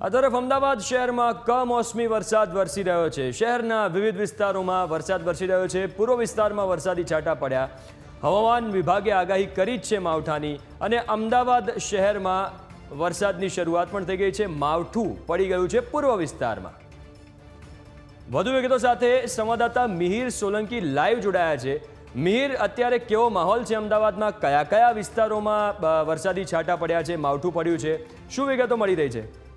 આ તરફ અમદાવાદ શહેરમાં કમોસમી વરસાદ વરસી રહ્યો છે. શહેરના વિવિધ વિસ્તારોમાં વરસાદ વરસી રહ્યો છે. પૂર્વ વિસ્તારમાં વરસાદી છાંટા પડ્યા. હવામાન વિભાગે આગાહી કરી જ છે માવઠાની અને અમદાવાદ શહેરમાં વરસાદની શરૂઆત પણ થઈ ગઈ છે. માવઠું પડી ગયું છે પૂર્વ વિસ્તારમાં. વધુ વિગતો સાથે સંવાદદાતા મિહિર સોલંકી લાઈવ જોડાયા છે. મિહિર, અત્યારે કેવો માહોલ છે અમદાવાદમાં કયા કયા વિસ્તારોમાં વરસાદી છાંટા પડ્યા છે? માવઠું પડ્યું છે. શું વિગતો મળી રહી છે?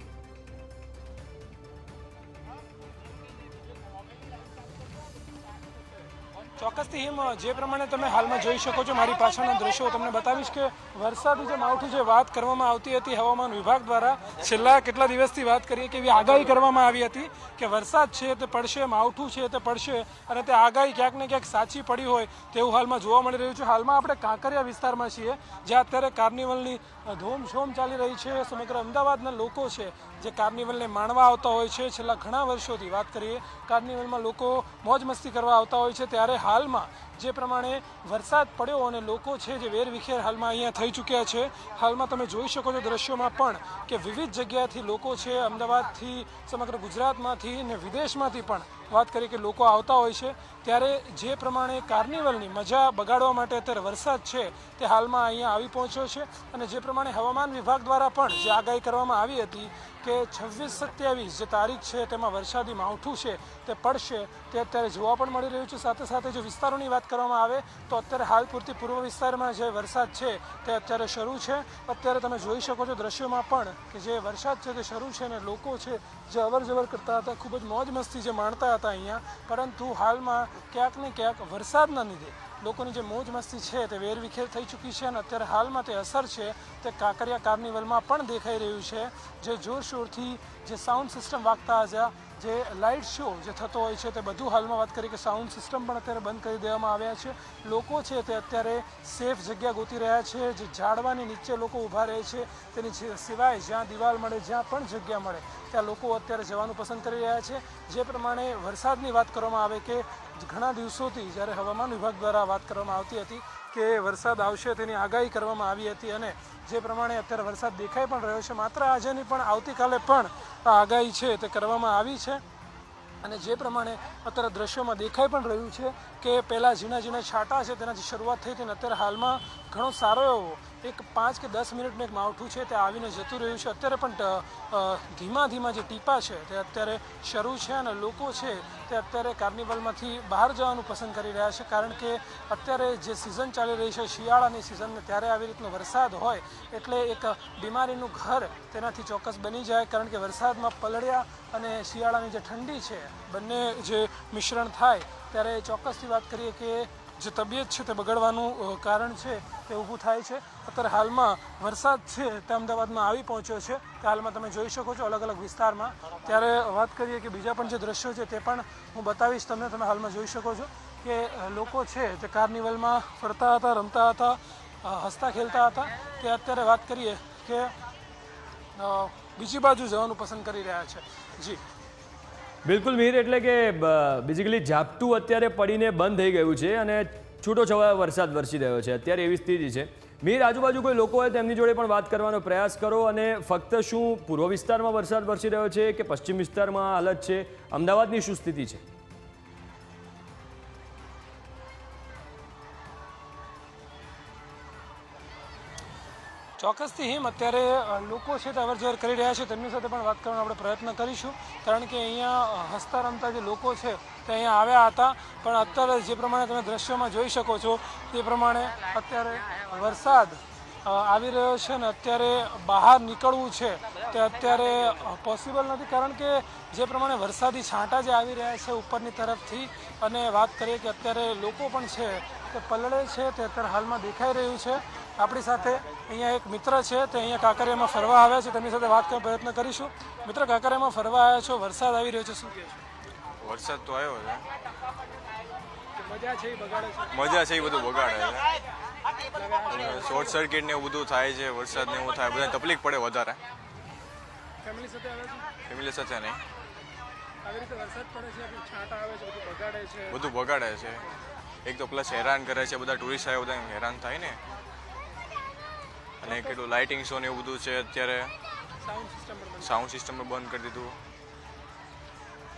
ચોક્કસથી હિમ, જે પ્રમાણે તમે હાલમાં જોઈ શકો છો, મારી પાછળના દ્રશ્યો તમને બતાવીશ કે વરસાદી જે માવઠું જે વાત કરવામાં આવતી હતી, હવામાન વિભાગ દ્વારા, છેલ્લા કેટલા દિવસથી વાત કરીએ કે એવી આગાહી કરવામાં આવી હતી કે વરસાદ છે તે પડશે, માવઠું છે તે પડશે, અને તે આગાહી ક્યાંક ને ક્યાંક સાચી પડી હોય તેવું હાલમાં જોવા મળી રહ્યું છે. હાલમાં આપણે કાંકરિયા વિસ્તારમાં છીએ, જ્યાં અત્યારે કાર્નિવલની ધૂમછોમ ચાલી રહી છે. સમગ્ર અમદાવાદના લોકો છે, જે કાર્નિવલને માણવા આવતા હોય છે. છેલ્લા ઘણા વર્ષોથી વાત કરીએ, કાર્નિવલમાં લોકો મોજ મસ્તી કરવા આવતા હોય છે. ત્યારે હાલમાં જે પ્રમાણે વરસાદ પડ્યો અને લોકો છે જે વેરવિખેર હાલમાં અહીંયા થઈ ચૂક્યા છે, હાલમાં તમે જોઈ શકો છો દ્રશ્યોમાં પણ કે વિવિધ જગ્યાથી લોકો છે અમદાવાદથી સમગ્ર ગુજરાતમાંથી અને વિદેશમાંથી પણ વાત કરીએ કે લોકો આવતા હોય છે. ત્યારે જે પ્રમાણે કાર્નિવલની મજા બગાડવા માટે અત્યારે વરસાદ છે તે હાલમાં અહીંયા આવી પહોંચ્યો છે અને જે પ્રમાણે હવામાન વિભાગ દ્વારા પણ જે આગાહી કરવામાં આવી હતી કે છવ્વીસ સત્યાવીસ જે તારીખ છે તેમાં વરસાદી માવઠું છે તે પડશે તે અત્યારે જોવા પણ મળી રહ્યું છે. સાથે સાથે જો વિસ્તારોની વાત કરવામાં આવે, તો અત્યારે હાલ પૂરતી પૂર્વ વિસ્તારમાં જે વરસાદ છે, તે અત્યારે શરૂ છે. અત્યારે તમે જોઈ શકો છો દ્રશ્યોમાં પણ કે જે વરસાદ છે તે શરૂ છે અને લોકો છે, જે અવર જવર કરતા હતા, ખૂબ જ મોજ મસ્તી જે માણતા હતા અહીંયા. પરંતુ હાલમાં ક્યાંક ને ક્યાંક વરસાદના લીધે લોકોની જે મોજ મસ્તી છે, તે વેરવિખેર થઈ ચૂકી છે અને અત્યારે હાલમાં તે અસર છે, તે કાંકરિયા કાર્નિવલમાં પણ દેખાઈ રહ્યું છે. જે જોરશોરથી જે સાઉન્ડ સિસ્ટમ વાગતા હતા જે લાઇટ શો જે થતો હોય છે તે બધું હાલમાં વાત કરીએ કે સાઉન્ડ સિસ્ટમ પણ અત્યારે બંધ કરી દેવામાં આવ્યા છે. લોકો છે તે અત્યારે સેફ જગ્યા ગોતી રહ્યા છે, જે ઝાડવાની નીચે લોકો ઊભા રહે છે, તેની સિવાય જ્યાં દિવાલ મળે, જ્યાં પણ જગ્યા મળે, ત્યાં લોકો અત્યારે જવાનું પસંદ કરી રહ્યા છે. જે પ્રમાણે વરસાદની વાત કરવામાં આવે કે ઘણા દિવસોથી જ્યારે હવામાન વિભાગ દ્વારા વાત કરવામાં આવતી હતી કે વરસાદ આવશે તેની આગાહી કરવામાં આવી હતી અને જે પ્રમાણે અત્યારે વરસાદ દેખાઈ પણ રહ્યો છે, માત્ર આજેની પણ આવતીકાલે પણ આ આગાહી છે તે કરવામાં આવી છે. અને જે પ્રમાણે અત્યારે દ્રશ્યોમાં દેખાઈ પણ રહ્યું છે કે પહેલાં ઝીણા ઝીણા છાંટા છે, તેનાથી શરૂઆત થઈ હતી અને અત્યારે હાલમાં ઘણો સારો એવો એક પાંચ કે દસ મિનિટનું એક માવઠું છે, તે આવીને જતું રહ્યું છે. અત્યારે પણ ધીમા ધીમા જે ટીપા છે, તે અત્યારે શરૂ છે અને લોકો છે, તે અત્યારે કાર્નિવલમાંથી બહાર જવાનું પસંદ કરી રહ્યા છે. કારણ કે અત્યારે જે સિઝન ચાલી રહી છે, શિયાળાની સિઝન ત્યારે આવી રીતનો વરસાદ હોય, એટલે એક બીમારીનું ઘર તેનાથી ચોક્કસ બની જાય. કારણ કે વરસાદમાં પલળ્યા અને શિયાળાની જે ઠંડી છે બંને જે મિશ્રણ થાય ત્યારે ચોક્કસથી વાત કરીએ કે જે તબિયત છે તે બગડવાનું કારણ છે તે ઊભું થાય છે. અત્યારે હાલમાં વરસાદ છે તે અમદાવાદમાં આવી પહોંચ્યો છે. તે હાલમાં તમે જોઈ શકો છો અલગ અલગ વિસ્તારમાં. ત્યારે વાત કરીએ કે બીજા પણ જે દ્રશ્યો છે તે પણ હું બતાવીશ તમને. તમે હાલમાં જોઈ શકો છો કે લોકો છે તે કાર્નિવલમાં ફરતા હતા, રમતા હતા હસતા ખેલતા હતા. તે અત્યારે વાત કરીએ કે બીજી બાજુ જવાનું પસંદ કરી રહ્યા છે. જી. બિલકુલ મિહિર એટલે કે બેઝિકલી ઝાપટું અત્યારે પડીને બંધ થઈ ગયું છે અને છૂટો છવાયો વરસાદ વરસી રહ્યો છે. અત્યારે એવી સ્થિતિ છે. મિહિર આજુબાજુ કોઈ લોકો હોય તેમની જોડે પણ વાત કરવાનો પ્રયાસ કરો અને ફક્ત શું પૂર્વ વિસ્તારમાં વરસાદ વરસી રહ્યો છે કે પશ્ચિમ વિસ્તારમાં હાલત છે? અમદાવાદની શું સ્થિતિ છે? ચોક્કસથી હિમ. અત્યારે લોકો છે તે અવરજવર કરી રહ્યા છે. તેમની સાથે પણ વાત કરવાનો આપણે પ્રયત્ન કરીશું. કારણ કે અહીંયા હસતા રમતા જે લોકો છે તે અહીંયા આવ્યા હતા. પણ અત્યારે જે પ્રમાણે તમે દ્રશ્યોમાં જોઈ શકો છો, તે પ્રમાણે અત્યારે વરસાદ આવી રહ્યો છે ને અત્યારે બહાર નીકળવું છે તે અત્યારે પોસિબલ નથી. કારણ કે જે પ્રમાણે વરસાદી છાંટા જે આવી રહ્યા છે ઉપરની તરફથી, અને વાત કરીએ કે અત્યારે લોકો પણ છે તે પલળે છે, તે અત્યારે હાલમાં દેખાઈ રહ્યું છે. આપણી સાથે અહીંયા એક મિત્ર છે તે અહીંયા કાંકરિયામાં ફરવા આવ્યા છે તેમની સાથે વાત કરવાનો પ્રયત્ન કરીશું. મિત્ર કાંકરિયામાં ફરવા આવ્યા છો વરસાદ આવી રહ્યો છે શું કહે વરસાદ તો આવ્યો છે. મજા છે એ બગાડે છે? મજા છે એ બધું બગાડે છે. શોર્ટ સર્કિટ ને એવું બધું થાય છે વરસાદ ને એવું થાય બધાને તકલીફ પડે વધારે. ફેમિલી સાથે ફેમિલી સાથે નહીં. આવી રીતે વરસાદ પડે છે છાંટા આવે છે બધું બગાડે છે. બધું બગાડે છે. એક તો પ્લસ હેરાન કરે છે બધા ટુરિસ્ટ આવે બધા હેરાન થાય ને. અને કેટલું લાઇટિંગ શો ને એવું બધું છે અત્યારે સાઉન્ડ સિસ્ટમ પણ બંધ. સાઉન્ડ સિસ્ટમ પણ બંધ કરી દીધું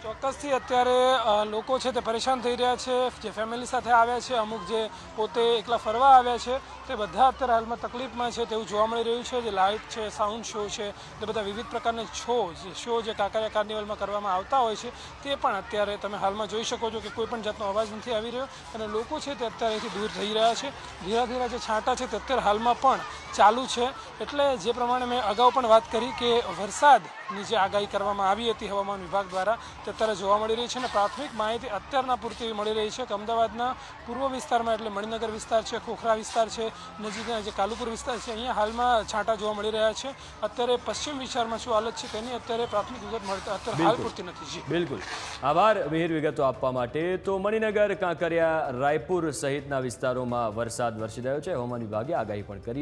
ચોક્કસથી અત્યારે લોકો છે તે પરેશાન થઈ રહ્યા છે. જે ફેમિલી સાથે આવ્યા છે, અમુક જે પોતે એકલા ફરવા આવ્યા છે, તે બધા અત્યારે હાલમાં તકલીફમાં છે તેવું જોવા મળી રહ્યું છે. જે લાઇટ છે, સાઉન્ડ શો છે, તે બધા વિવિધ પ્રકારના શો, જે શો જે કાંકરિયા કાર્નિવલમાં કરવામાં આવતા હોય છે, તે પણ અત્યારે તમે હાલમાં જોઈ શકો છો કે કોઈ પણ જાતનો અવાજ નથી આવી રહ્યો અને લોકો છે તે અત્યારેથી દૂર થઈ રહ્યા છે. ધીરા ધીરા જે છાંટા છે તે અત્યારે હાલમાં પણ ચાલુ છે. એટલે જે પ્રમાણે મેં અગાઉ પણ વાત કરી કે વરસાદની જે આગાહી કરવામાં આવી હતી હવામાન વિભાગ દ્વારા. તે અત્યારે જોવા મળી રહી છે અને પ્રાથમિક માહિતી અત્યારના પૂરતી મળી રહી છે કે અમદાવાદના પૂર્વ વિસ્તારમાં એટલે મણિનગર વિસ્તાર છે ખોખરા વિસ્તાર છે નજીકના જે કાલુપુર વિસ્તાર છે અહીંયા હાલમાં છાંટા જોવા મળી રહ્યા છે. અત્યારે પશ્ચિમ વિસ્તારમાં શું હાલત છે તેની અત્યારે પ્રાથમિક વિગત મળતા અત્યારે હાલ પૂરતી નથી જી. બિલકુલ. આભાર વિહીર વિગતો આપવા માટે. તો મણિનગર કાંકરિયા રાયપુર સહિતના વિસ્તારોમાં વરસાદ વરસી રહ્યો છે. હવામાન વિભાગે આગાહી પણ કરી